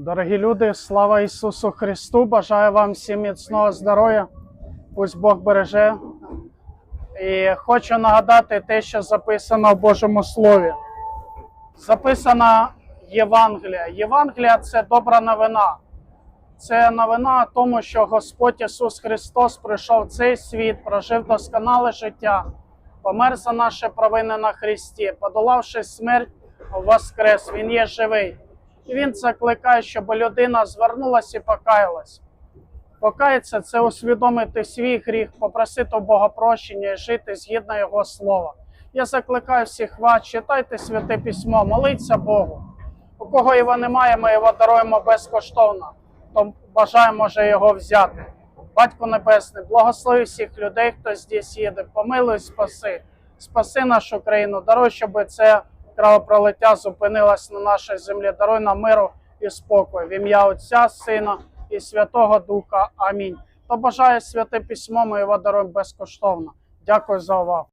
Дорогі люди, слава Ісусу Христу! Бажаю вам всім міцного здоров'я. Пусть Бог береже. І хочу нагадати те, що записано в Божому Слові. Записана Євангелія. Євангелія це добра новина. Це новина о тому, що Господь Ісус Христос прийшов в цей світ, прожив досконале життя, помер за наші провини на Христі, подолавши смерть, воскрес. Він є живий. Він закликає, щоб людина звернулася і покаялась. Покаятися це усвідомити свій гріх, попросити у Бога прощення і жити згідно Його слова. Я закликаю всіх вас, читайте святе письмо, моліться Богу. У кого його немає, ми його даруємо безкоштовно, то бажаємо вже його взяти. Батько Небесний, благослови всіх людей, хто здесь їде, помилуй, спаси, спаси нашу країну, даруй, щоб це кровопролиття зупинилось на нашій землі. Даруй нам миру і спокою. В ім'я Отця, Сина і Святого Духа. Амінь. То бажає святе письмо, ми його даруємо безкоштовно. Дякую за увагу.